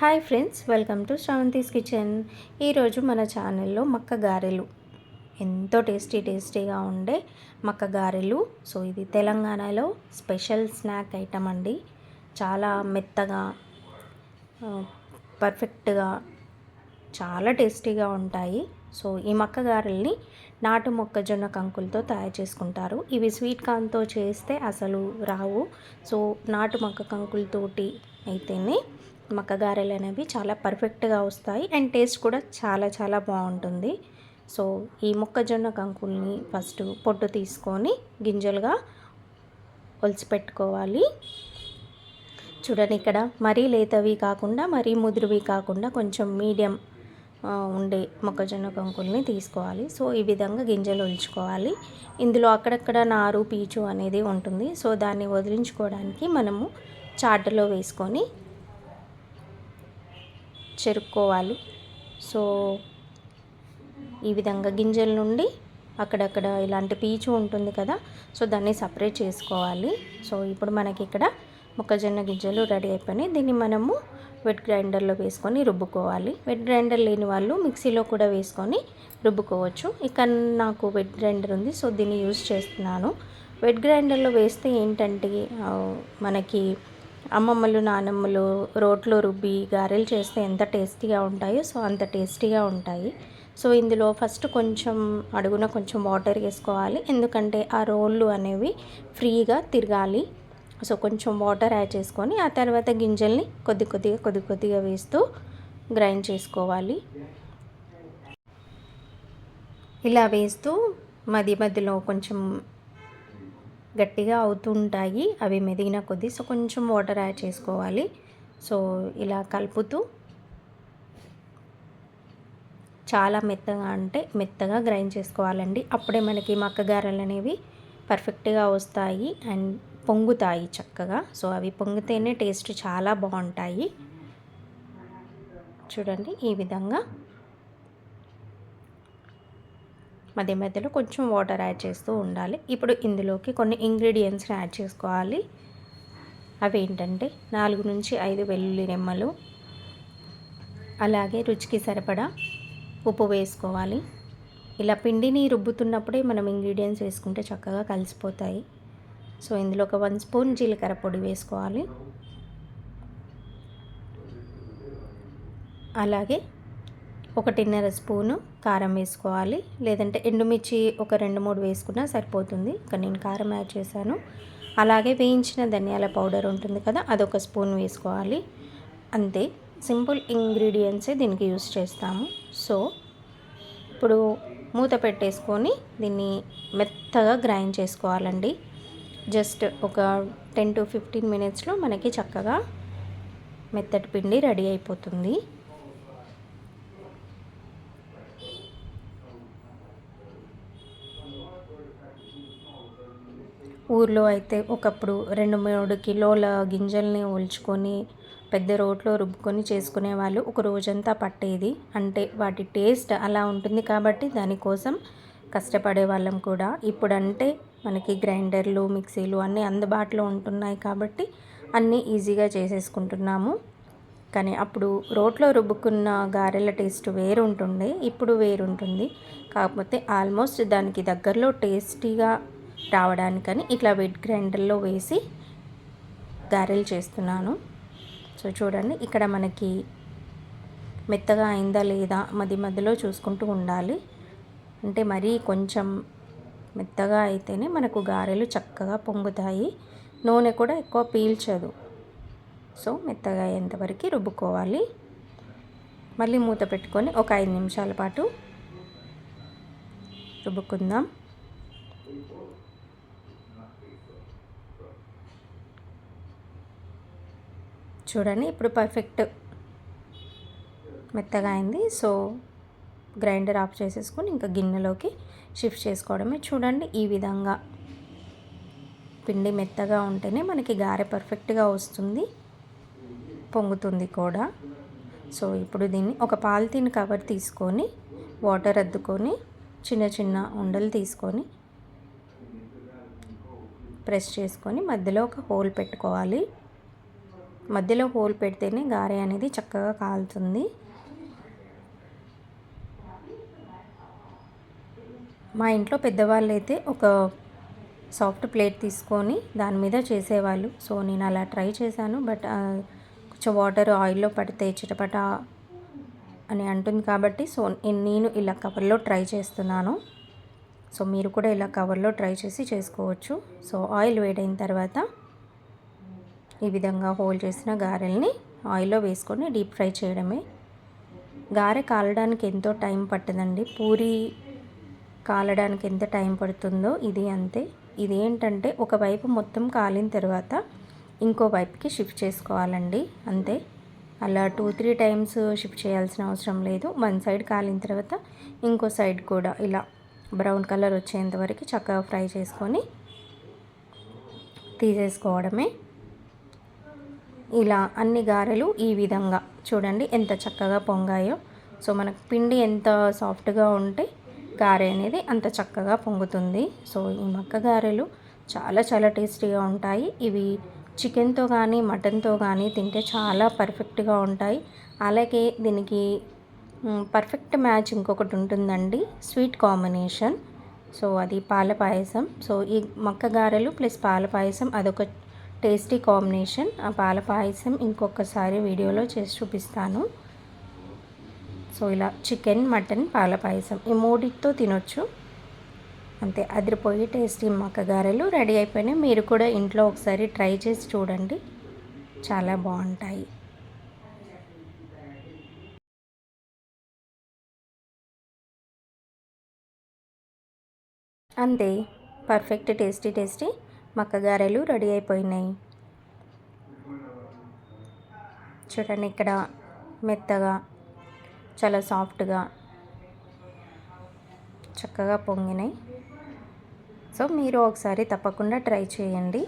Hi friends welcome to Sravanthi's kitchen. ఈరోజు మన ఛానల్లో మక్క గారెలు. ఎంతో టేస్టీ టేస్టీగా ఉండే మక్క గారెలు. సో ఇది తెలంగాణలో స్పెషల్ స్నాక్ ఐటమ్ అండి. చాలా మెత్తగా పర్ఫెక్ట్గా చాలా టేస్టీగా ఉంటాయి. సో ఈ మక్క గారెల్ని నాటు మొక్కజొన్న కంకులతో తయారు చేసుకుంటారు. ఇవి స్వీట్ కార్న్తో చేస్తే అసలు రావు. సో నాటు మొక్క కంకులతోటి అయితేనే మక్క గారెలు అనేవి చాలా పర్ఫెక్ట్గా వస్తాయి అండ్ టేస్ట్ కూడా చాలా చాలా బాగుంటుంది. సో ఈ మొక్కజొన్న కంకుల్ని ఫస్ట్ పొట్టు తీసుకొని గింజలుగా ఒలిచిపెట్టుకోవాలి. చూడండి ఇక్కడ మరీ లేతవి కాకుండా మరీ ముదురువి కాకుండా కొంచెం మీడియం ఉండే మొక్కజొన్న కంకుల్ని తీసుకోవాలి. సో ఈ విధంగా గింజలు ఒలుచుకోవాలి. ఇందులో అక్కడక్కడ నారు పీచు అనేది ఉంటుంది. సో దాన్ని వదిలించుకోవడానికి మనము చాటలో వేసుకొని చెరుక్కోవాలి. సో ఈ విధంగా గింజల నుండి అక్కడక్కడ ఇలాంటి పీచు ఉంటుంది కదా సో దాన్ని సపరేట్ చేసుకోవాలి. సో ఇప్పుడు మనకి ఇక్కడ మొక్కజొన్న గింజలు రెడీ అయిపోయినాయి. దీన్ని మనము వెట్ గ్రైండర్లో వేసుకొని రుబ్బుకోవాలి. వెట్ గ్రైండర్ లేని వాళ్ళు మిక్సీలో కూడా వేసుకొని రుబ్బుకోవచ్చు. ఇక్కడ నాకు వెట్ గ్రైండర్ ఉంది సో దీన్ని యూజ్ చేస్తున్నాను. వెట్ గ్రైండర్లో వేస్తే ఏంటంటే మనకి అమ్మమ్మలు నానమ్మలు రోట్లో రుబ్బి గారెలు చేస్తే ఎంత టేస్టీగా ఉంటాయో సో అంత టేస్టీగా ఉంటాయి. సో ఇందులో ఫస్ట్ కొంచెం అడుగున కొంచెం వాటర్ వేసుకోవాలి. ఎందుకంటే ఆ రోళ్ళు అనేవి ఫ్రీగా తిరగాలి. సో కొంచెం వాటర్ యాడ్ చేసుకొని ఆ తర్వాత గింజల్ని కొద్ది కొద్దిగా కొద్ది కొద్దిగా వేస్తూ గ్రైండ్ చేసుకోవాలి. ఇలా వేస్తూ మధ్య మధ్యలో కొంచెం గట్టిగా అవుతూ ఉంటాయి. అవి మెదిగిన కొద్దీ సో కొంచెం వాటర్ యాడ్ చేసుకోవాలి. సో ఇలా కలుపుతూ చాలా మెత్తగా అంటే మెత్తగా గ్రైండ్ చేసుకోవాలండి. అప్పుడే మనకి మక్కగారెలు అనేవి పర్ఫెక్ట్గా వస్తాయి అండ్ పొంగుతాయి చక్కగా. సో అవి పొంగితేనే టేస్ట్ చాలా బాగుంటాయి. చూడండి ఈ విధంగా మధ్య మధ్యలో కొంచెం వాటర్ యాడ్ చేస్తూ ఉండాలి. ఇప్పుడు ఇందులోకి కొన్ని ఇంగ్రీడియంట్స్ని యాడ్ చేసుకోవాలి. అవి ఏంటంటే నాలుగు నుంచి ఐదు వెల్లుల్లి రెమ్మలు అలాగే రుచికి సరిపడా ఉప్పు వేసుకోవాలి. ఇలా పిండిని రుబ్బుతున్నప్పుడే మనం ఇంగ్రీడియంట్స్ వేసుకుంటే చక్కగా కలిసిపోతాయి. సో ఇందులో ఒక వన్ స్పూన్ జీలకర్ర పొడి వేసుకోవాలి. అలాగే ఒకటిన్నర స్పూను కారం వేసుకోవాలి. లేదంటే ఎండుమిర్చి ఒక రెండు మూడు వేసుకున్నా సరిపోతుంది. ఇక నేను కారం యాడ్ చేశాను. అలాగే వేయించిన ధనియాల పౌడర్ ఉంటుంది కదా అదొక స్పూన్ వేసుకోవాలి. అంతే. సింపుల్ ఇంగ్రీడియంట్సే దీనికి యూస్ చేస్తాము. సో ఇప్పుడు మూత పెట్టేసుకొని దీన్ని మెత్తగా గ్రైండ్ చేసుకోవాలండి. జస్ట్ ఒక టెన్ టు ఫిఫ్టీన్ మినిట్స్లో మనకి చక్కగా మెత్తటి పిండి రెడీ అయిపోతుంది. ఊర్లో అయితే ఒకప్పుడు రెండు మూడు కిలోల గింజల్ని ఒలుచుకొని పెద్ద రోట్లో రుబ్బుకొని చేసుకునే వాళ్ళు ఒక రోజంతా పట్టేది. అంటే వాటి టేస్ట్ అలా ఉంటుంది కాబట్టి దానికోసం కష్టపడే వాళ్ళం కూడా. ఇప్పుడంటే మనకి గ్రైండర్లు మిక్సీలు అన్నీ అందుబాటులో ఉంటున్నాయి కాబట్టి అన్నీ ఈజీగా చేసేసుకుంటున్నాము. కానీ అప్పుడు రోట్లో రుబ్బుకున్న గారెల టేస్ట్ వేరు ఉంటుండే ఇప్పుడు వేరు ఉంటుంది కాకపోతే ఆల్మోస్ట్ దానికి దగ్గరలో టేస్టీగా రావడానికని ఇట్లా వెట్ గ్రైండర్లో వేసి గారెలు చేస్తున్నాను. సో చూడండి ఇక్కడ మనకి మెత్తగా అయిందా లేదా మధ్య మధ్యలో చూసుకుంటూ ఉండాలి. అంటే మరీ కొంచెం మెత్తగా అయితేనే మనకు గారెలు చక్కగా పొంగుతాయి. నూనె కూడా ఎక్కువ పీల్చదు. సో మెత్తగా అయ్యేంతవరకు రుబ్బుకోవాలి. మళ్ళీ మూత పెట్టుకొని ఒక ఐదు నిమిషాల పాటు రుబ్బుకుందాం. చూడండి ఇప్పుడు పర్ఫెక్ట్ మెత్తగా అయింది. సో గ్రైండర్ ఆఫ్ చేసేసుకొని ఇంకా గిన్నెలోకి షిఫ్ట్ చేసుకోవడమే. చూడండి ఈ విధంగా పిండి మెత్తగా ఉంటేనే మనకి గారె పర్ఫెక్ట్గా వస్తుంది పొంగుతుంది కూడా. సో ఇప్పుడు దీన్ని ఒక పాలిథిన్ కవర్ తీసుకొని వాటర్ అద్దుకొని చిన్న చిన్న ఉండలు తీసుకొని ప్రెస్ చేసుకొని మధ్యలో ఒక హోల్ పెట్టుకోవాలి. మధ్యలో హోల్ పెడితేనే గారె అనేది చక్కగా కాలుతుంది. మా ఇంట్లో పెద్దవాళ్ళు అయితే ఒక సాఫ్ట్ ప్లేట్ తీసుకొని దాని మీద చేసేవాళ్ళు. సో నేను అలా ట్రై చేశాను. బట్ కొంచెం వాటర్ ఆయిల్లో పడితే చిటపట అని అంటుంది కాబట్టి సో నేను ఇలా కవర్లో ట్రై చేస్తున్నాను. సో మీరు కూడా ఇలా కవర్లో ట్రై చేసి చేసుకోవచ్చు. సో ఆయిల్ వేడైన తర్వాత ఈ విధంగా హోల్ చేసిన గారెల్ని ఆయిల్లో వేసుకొని డీప్ ఫ్రై చేయడమే. గారె కాలడానికి ఎంతో టైం పట్టదండి. పూరి కాలడానికి ఎంత టైం పడుతుందో ఇది అంతే. ఇది ఏంటంటే ఒకవైపు మొత్తం కాలిన తర్వాత ఇంకో వైపుకి షిఫ్ట్ చేసుకోవాలండి. అంతే. అలా టూ త్రీ టైమ్స్ షిఫ్ట్ చేయాల్సిన అవసరం లేదు. వన్ సైడ్ కాలిన తర్వాత ఇంకో సైడ్ కూడా ఇలా బ్రౌన్ కలర్ వచ్చేంత వరకు చక్కగా ఫ్రై చేసుకొని తీసేసుకోవడమే. ఇలా అన్ని గారెలు ఈ విధంగా చూడండి ఎంత చక్కగా పొంగాయో. సో మనకు పిండి ఎంత సాఫ్ట్గా ఉంటే గారె అనేది అంత చక్కగా పొంగుతుంది. సో ఈ మక్క గారెలు చాలా చాలా టేస్టీగా ఉంటాయి. ఇవి చికెన్తో కానీ మటన్తో కానీ తింటే చాలా పర్ఫెక్ట్గా ఉంటాయి. అలాగే దీనికి పర్ఫెక్ట్ మ్యాచ్ ఇంకొకటి ఉంటుందండి స్వీట్ కాంబినేషన్. సో అది పాల పాయసం. సో ఈ మక్క గారెలు ప్లస్ పాల పాయసం అదొక టేస్టీ కాంబినేషన్. ఆ పాల పాయసం ఇంకొకసారి వీడియోలో చేసి చూపిస్తాను. సో ఇలా చికెన్ మటన్ పాల పాయసం ఈ మూడితో తినొచ్చు. అంతే అదిరిపోయి టేస్టీ మక్కగారెలు రెడీ అయిపోయినాయి. మీరు కూడా ఇంట్లో ఒకసారి ట్రై చేసి చూడండి. చాలా బాగుంటాయి. అంతే పర్ఫెక్ట్ టేస్టీ టేస్టీ. మక్క గారెలు రెడీ అయిపోయినాయి. చూడండి ఇక్కడ మెత్తగా చాలా సాఫ్ట్గా చక్కగా పొంగినాయి. సో మీరు ఒకసారి తప్పకుండా ట్రై చేయండి.